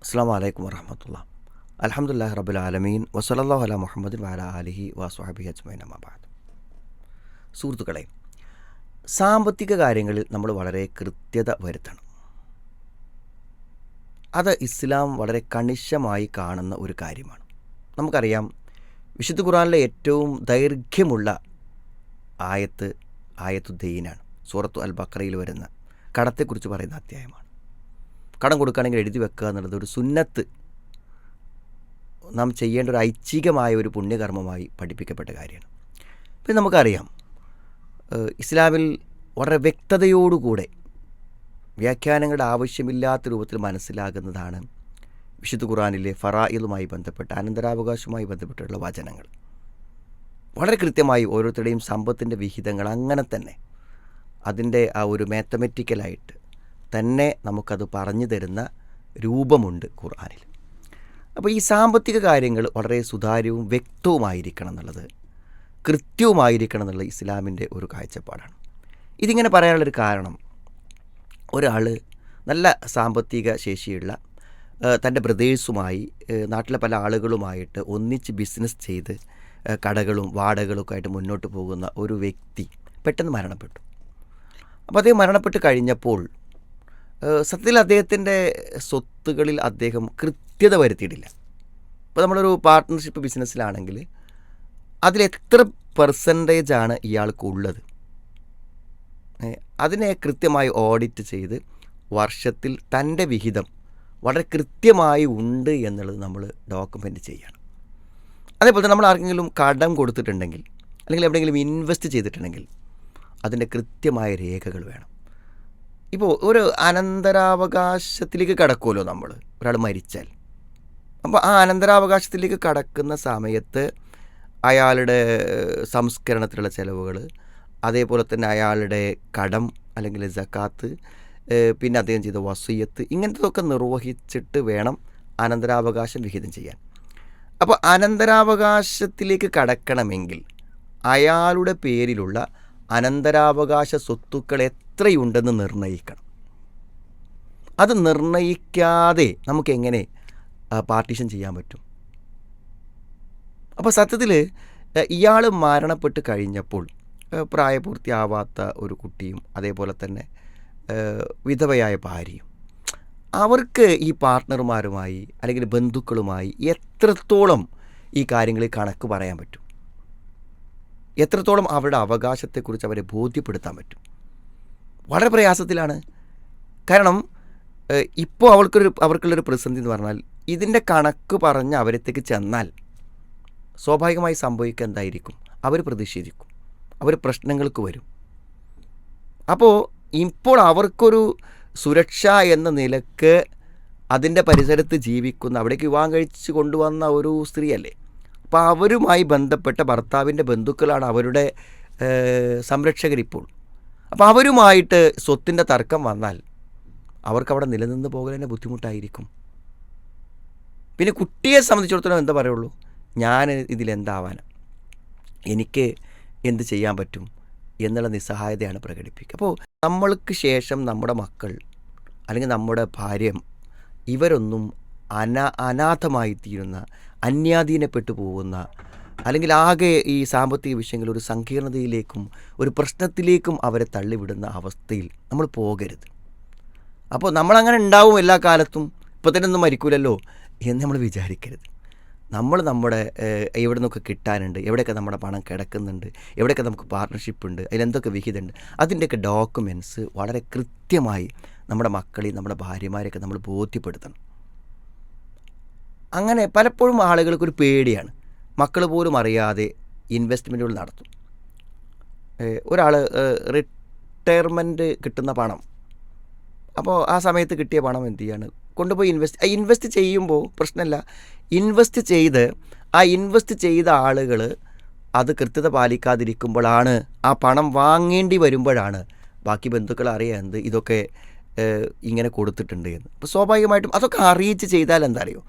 അസ്സാം വലൈക്കും വറഹമത്തുള്ള. അലഹമുല്ലാ റബുൽ ആലമീൻ. വസലല്ലാ അല മുഹമ്മദ് വാല അലിഹി വാസുഹബി അജ്മൈൻ അമാബാദ് സുഹൃത്തുക്കളെ സാമ്പത്തിക കാര്യങ്ങളിൽ നമ്മൾ വളരെ കൃത്യത വരുത്തണം. അത് ഇസ്ലാം വളരെ കണിശമായി കാണുന്ന ഒരു കാര്യമാണ്. നമുക്കറിയാം വിശുദ്ധ ഖുറാനിലെ ഏറ്റവും ദൈർഘ്യമുള്ള ആയത്ത് ആയത്തുദ്ദീനാണ്. സൂറത്തു അൽ ബക്രയിൽ വരുന്ന കടത്തെക്കുറിച്ച് പറയുന്ന അധ്യായമാണ്. കടം കൊടുക്കുകയാണെങ്കിൽ എഴുതി വെക്കുക എന്നുള്ളത് ഒരു സുന്നത്ത്. നാം ചെയ്യേണ്ട ഒരു ഐച്ഛികമായ ഒരു പുണ്യകർമ്മമായി പഠിപ്പിക്കപ്പെട്ട കാര്യമാണ്. പിന്നെ നമുക്കറിയാം ഇസ്ലാമിൽ വളരെ വ്യക്തതയോടുകൂടെ വ്യാഖ്യാനങ്ങളുടെ ആവശ്യമില്ലാത്ത രൂപത്തിൽ മനസ്സിലാകുന്നതാണ് വിശുദ്ധ ഖുറാനിലെ ഫറായിലുമായി ബന്ധപ്പെട്ട അനന്തരാവകാശവുമായി ബന്ധപ്പെട്ടുള്ള വചനങ്ങൾ. വളരെ കൃത്യമായി ഓരോരുത്തരുടെയും സമ്പത്തിന്റെ വിഹിതങ്ങൾ അങ്ങനെ തന്നെ. അതിന്റെ ആ ഒരു മാത്തമെറ്റിക്കലായിട്ട് തന്നെ നമുക്കത് പറഞ്ഞു തരുന്ന രൂപമുണ്ട് ഖുർആാനിൽ. അപ്പോൾ ഈ സാമ്പത്തിക കാര്യങ്ങൾ വളരെ സുതാര്യവും വ്യക്തവുമായിരിക്കണം എന്നുള്ളത് കൃത്യവുമായിരിക്കണം എന്നുള്ള ഇസ്ലാമിന്റെ ഒരു കാഴ്ചപ്പാടാണ്. ഇതിങ്ങനെ പറയാനുള്ളൊരു കാരണം ഒരാൾ നല്ല സാമ്പത്തിക ശേഷിയുള്ള തന്റെ ബ്രദേഴ്സുമായി നാട്ടിലെ പല ആളുകളുമായിട്ട് ഒന്നിച്ച് ബിസിനസ് ചെയ്ത് കടകളും വാടകളും ഒക്കെ ആയിട്ട് മുന്നോട്ട് പോകുന്ന ഒരു വ്യക്തി പെട്ടെന്ന് മരണപ്പെട്ടു. അപ്പോൾ അദ്ദേഹം മരണപ്പെട്ട് കഴിഞ്ഞപ്പോൾ സത്യത്തിൽ അദ്ദേഹത്തിന്റെ സ്വത്തുകളിൽ അദ്ദേഹം കൃത്യത വരുത്തിയിട്ടില്ല. ഇപ്പോൾ നമ്മളൊരു പാർട്ട്ണർഷിപ്പ് ബിസിനസ്സിലാണെങ്കിൽ അതിലെത്ര പെർസെന്റേജ് ആണ് ഇയാൾക്കുള്ളത് അതിനെ കൃത്യമായി ഓഡിറ്റ് ചെയ്ത് വർഷത്തിൽ തന്റെ വിഹിതം വളരെ കൃത്യമായി ഉണ്ട് എന്നുള്ളത് നമ്മൾ ഡോക്യുമെന്റ് ചെയ്യണം. അതേപോലെ തന്നെ നമ്മൾ ആർക്കെങ്കിലും കടം കൊടുത്തിട്ടുണ്ടെങ്കിൽ അല്ലെങ്കിൽ എവിടെയെങ്കിലും ഇൻവെസ്റ്റ് ചെയ്തിട്ടുണ്ടെങ്കിൽ അതിന്റെ കൃത്യമായ രേഖകൾ വേണം. ഇപ്പോൾ ഒരു അനന്തരാവകാശത്തിലേക്ക് കടക്കുമല്ലോ നമ്മൾ ഒരാൾ മരിച്ചാൽ. അപ്പോൾ ആ അനന്തരാവകാശത്തിലേക്ക് കടക്കുന്ന സമയത്ത് അയാളുടെ സംസ്കരണത്തിലുള്ള ചിലവുകൾ അതേപോലെ തന്നെ അയാളുടെ കടം അല്ലെങ്കിൽ ജക്കാത്ത് പിന്നെ അദ്ദേഹം ചെയ്ത വസൂയത്ത് ഇങ്ങനത്തതൊക്കെ നിർവഹിച്ചിട്ട് വേണം അനന്തരാവകാശം വിഹിതം ചെയ്യാൻ. അപ്പോൾ അനന്തരാവകാശത്തിലേക്ക് കടക്കണമെങ്കിൽ അയാളുടെ പേരിലുള്ള അനന്തരാവകാശ സ്വത്തുക്കൾ എത്രയുണ്ടെന്ന് നിർണയിക്കണം. അത് നിർണയിക്കാതെ നമുക്കെങ്ങനെ പാർട്ടീഷൻ ചെയ്യാൻ പറ്റും? അപ്പോൾ സത്യത്തിൽ ഇയാൾ മരണപ്പെട്ട് കഴിഞ്ഞപ്പോൾ പ്രായപൂർത്തിയാവാത്ത ഒരു കുട്ടിയും അതേപോലെ തന്നെ വിധവയായ ഭാര്യയും അവർക്ക് ഈ പാർട്ട്ണർമാരുമായി അല്ലെങ്കിൽ ബന്ധുക്കളുമായി എത്രത്തോളം ഈ കാര്യങ്ങളിൽ കണക്ക് പറയാൻ പറ്റും? എത്രത്തോളം അവരുടെ അവകാശത്തെക്കുറിച്ച് അവരെ ബോധ്യപ്പെടുത്താൻ പറ്റും? വളരെ പ്രയാസത്തിലാണ്. കാരണം ഇപ്പോൾ അവൾക്കൊരു അവർക്കുള്ളൊരു പ്രതിസന്ധി എന്ന് പറഞ്ഞാൽ ഇതിന്റെ കണക്ക് പറഞ്ഞ് അവരത്തേക്ക് ചെന്നാൽ സ്വാഭാവികമായി സംഭവിക്കുക എന്തായിരിക്കും? അവർ പ്രതിഷേധിക്കും. അവർ പ്രശ്നങ്ങൾക്ക് വരും. അപ്പോൾ ഇപ്പോൾ അവർക്കൊരു സുരക്ഷ എന്ന നിലയ്ക്ക് അതിന്റെ പരിസരത്ത് ജീവിക്കുന്ന അവിടേക്ക് വിവാഹം കഴിച്ച് കൊണ്ടുവന്ന ഒരു സ്ത്രീയല്ലേ? അപ്പോൾ അവരുമായി ബന്ധപ്പെട്ട ഭർത്താവിന്റെ ബന്ധുക്കളാണ് അവരുടെ സംരക്ഷകരിപ്പോൾ അപ്പോൾ അവരുമായിട്ട് സ്വത്തിന്റെ തർക്കം വന്നാൽ അവർക്ക് അവർക്കവിടെ നിലനിന്ന് പോകൽ തന്നെ ബുദ്ധിമുട്ടായിരിക്കും. പിന്നെ കുട്ടിയെ സംബന്ധിച്ചിടത്തോളം എന്താ പറയുള്ളൂ? ഞാൻ ഇതിലെന്താവാനാണ് എനിക്ക് എന്ത് ചെയ്യാൻ പറ്റും? എന്നുള്ള നിസ്സഹായതയാണ് പ്രകടിപ്പിക്കുക. അപ്പോൾ നമ്മൾക്ക് ശേഷം നമ്മുടെ മക്കൾ അല്ലെങ്കിൽ നമ്മുടെ ഭാര്യ ഇവരൊന്നും അനാ അനാഥമായി തീരുന്ന അന്യാധീനപ്പെട്ടു പോകുന്ന അല്ലെങ്കിൽ ആകെ ഈ സാമ്പത്തിക വിഷയങ്ങൾ ഒരു സങ്കീർണതയിലേക്കും ഒരു പ്രശ്നത്തിലേക്കും അവരെ തള്ളിവിടുന്ന അവസ്ഥയിൽ നമ്മൾ പോകരുത്. അപ്പോൾ നമ്മളങ്ങനെ ഉണ്ടാവും എല്ലാ കാലത്തും ഇപ്പോൾ തന്നെ ഒന്നും മരിക്കൂലല്ലോ എന്ന് നമ്മൾ വിചാരിക്കരുത്. നമ്മൾ നമ്മുടെ എവിടെ നിന്നൊക്കെ കിട്ടാനുണ്ട് എവിടെയൊക്കെ നമ്മുടെ പണം കിടക്കുന്നുണ്ട് എവിടെയൊക്കെ നമുക്ക് പാർട്ട്ണർഷിപ്പ് ഉണ്ട് അതിലെന്തൊക്കെ വിഹിതമുണ്ട് അതിന്റെയൊക്കെ ഡോക്യുമെന്റ്സ് വളരെ കൃത്യമായി നമ്മുടെ മക്കളെയും നമ്മുടെ ഭാര്യമാരെയൊക്കെ നമ്മൾ ബോധ്യപ്പെടുത്തണം. അങ്ങനെ പലപ്പോഴും ആളുകൾക്കൊരു പേടിയാണ്. മക്കൾ പോലും അറിയാതെ ഇൻവെസ്റ്റ്മെന്റുകൾ നടത്തും. ഒരാൾ റിട്ടയർമെന്റ് കിട്ടുന്ന പണം. അപ്പോൾ ആ സമയത്ത് കിട്ടിയ പണം എന്ത് ചെയ്യാണ്? കൊണ്ടുപോയി ഇൻവെസ്റ്റ് ഇൻവെസ്റ്റ് ചെയ്യുമ്പോൾ പ്രശ്നമില്ല ഇൻവെസ്റ്റ് ചെയ്ത് ആ ഇൻവെസ്റ്റ് ചെയ്ത ആളുകൾ അത് കൃത്യത പാലിക്കാതിരിക്കുമ്പോഴാണ് ആ പണം വാങ്ങേണ്ടി വരുമ്പോഴാണ് ബാക്കി ബന്ധുക്കൾ അറിയാൻ ഇതൊക്കെ ഇങ്ങനെ കൊടുത്തിട്ടുണ്ട് എന്ന്. അപ്പോൾ സ്വാഭാവികമായിട്ടും അതൊക്കെ അറിയിച്ച് ചെയ്താൽ എന്താ അറിയോ?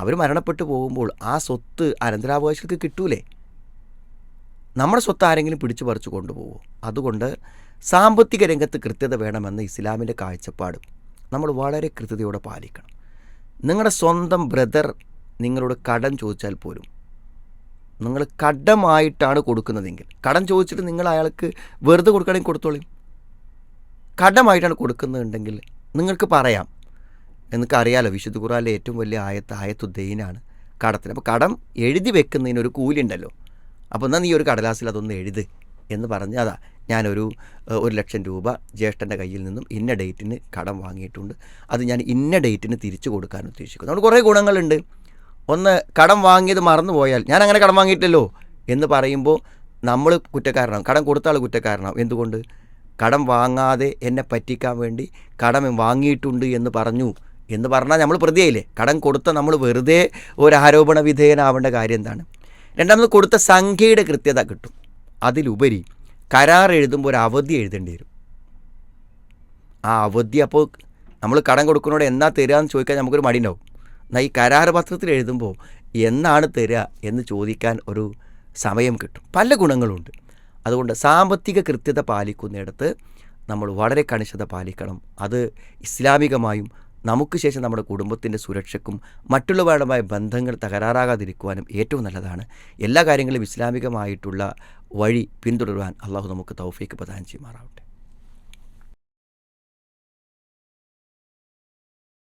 അവർ മരണപ്പെട്ടു പോകുമ്പോൾ ആ സ്വത്ത് അനന്തരാവകാശികൾക്ക് കിട്ടൂലേ? നമ്മുടെ സ്വത്ത് ആരെങ്കിലും പിടിച്ചു പറിച്ചു കൊണ്ടുപോകും അതുകൊണ്ട് സാമ്പത്തിക രംഗത്ത് കൃത്യത വേണമെന്ന് ഇസ്ലാമിന്റെ കാഴ്ചപ്പാട് നമ്മൾ വളരെ കൃത്യതയോടെ പാലിക്കണം. നിങ്ങളുടെ സ്വന്തം ബ്രദർ നിങ്ങളോട് കടം ചോദിച്ചാൽ പോലും നിങ്ങൾ കടമായിട്ടാണ് കൊടുക്കുന്നതെങ്കിൽ കടം ചോദിച്ചിട്ട് നിങ്ങൾ അയാൾക്ക് വെറുതെ കൊടുക്കണമെങ്കിൽ കൊടുത്തോളൂ. കടമായിട്ടാണ് കൊടുക്കുന്നുണ്ടെങ്കിൽ നിങ്ങൾക്ക് പറയാം നിങ്ങൾക്ക് അറിയാലോ വിശുദ്ധ ഖുറാനിലെ ഏറ്റവും വലിയ ആയത്ത് ആയത്തുദ്ദേനാണ്. ദൈനാണ് കടത്തിന്. അപ്പോൾ കടം എഴുതി വെക്കുന്നതിന് ഒരു കൂലി ഉണ്ടല്ലോ അപ്പോൾ എന്നാൽ നീ ഒരു കടലാസിൽ അതൊന്ന് എഴുത് എന്ന് പറഞ്ഞ് അതാ ഞാനൊരു ഒരു ലക്ഷം രൂപ ജ്യേഷ്ഠന്റെ കയ്യിൽ നിന്നും ഇന്ന ഡേറ്റിന് കടം വാങ്ങിയിട്ടുണ്ട്. അത് ഞാൻ ഇന്ന ഡേറ്റിന് തിരിച്ചു കൊടുക്കാൻ ഉദ്ദേശിക്കുന്നു. അതുകൊണ്ട് കുറേ ഗുണങ്ങളുണ്ട്. ഒന്ന് കടം വാങ്ങിയത് മറന്നു പോയാൽ ഞാൻ അങ്ങനെ കടം വാങ്ങിയിട്ടല്ലോ എന്ന് പറയുമ്പോൾ നമ്മൾ കുറ്റക്കാരനാവും. കടം കൊടുത്ത ആൾ കുറ്റക്കാരനാവും. എന്തുകൊണ്ട്? കടം വാങ്ങാതെ എന്നെ പറ്റിക്കാൻ വേണ്ടി കടം വാങ്ങിയിട്ടുണ്ട് എന്ന് പറഞ്ഞു എന്ന് പറഞ്ഞാൽ നമ്മൾ പ്രതിയായില്ലേ? കടം കൊടുത്ത നമ്മൾ വെറുതെ ഒരു ആരോപണ വിധേയനാവേണ്ട കാര്യം എന്താണ്? രണ്ടാമത് കൊടുത്ത സംഖ്യയുടെ കൃത്യത കിട്ടും. അതിലുപരി കരാർ എഴുതുമ്പോൾ ഒരു അവധി എഴുതേണ്ടി വരും. ആ അവധി അപ്പോൾ നമ്മൾ കടം കൊടുക്കുന്നതോട് എന്നാ തരിക എന്ന് ചോദിക്കാൻ നമുക്കൊരു മടിയുണ്ടാവും. എന്നാൽ ഈ കരാർ പത്രത്തിൽ എഴുതുമ്പോൾ എന്നാണ് തരിക എന്ന് ചോദിക്കാൻ ഒരു സമയം കിട്ടും. പല ഗുണങ്ങളുണ്ട്. അതുകൊണ്ട് സാമ്പത്തിക കൃത്യത പാലിക്കുന്നിടത്ത് നമ്മൾ വളരെ കണിശത പാലിക്കണം. അത് ഇസ്ലാമികമായും നമുക്ക് ശേഷം നമ്മുടെ കുടുംബത്തിന്റെ സുരക്ഷയ്ക്കും മറ്റുള്ളവരുമായ ബന്ധങ്ങൾ തകരാറാകാതിരിക്കുവാനും ഏറ്റവും നല്ലതാണ്. എല്ലാ കാര്യങ്ങളും ഇസ്ലാമികമായിട്ടുള്ള വഴി പിന്തുടരുവാൻ അള്ളാഹു നമുക്ക് തൗഫീക്ക് പ്രദാനം ചെയ്യുമാറാവട്ടെ.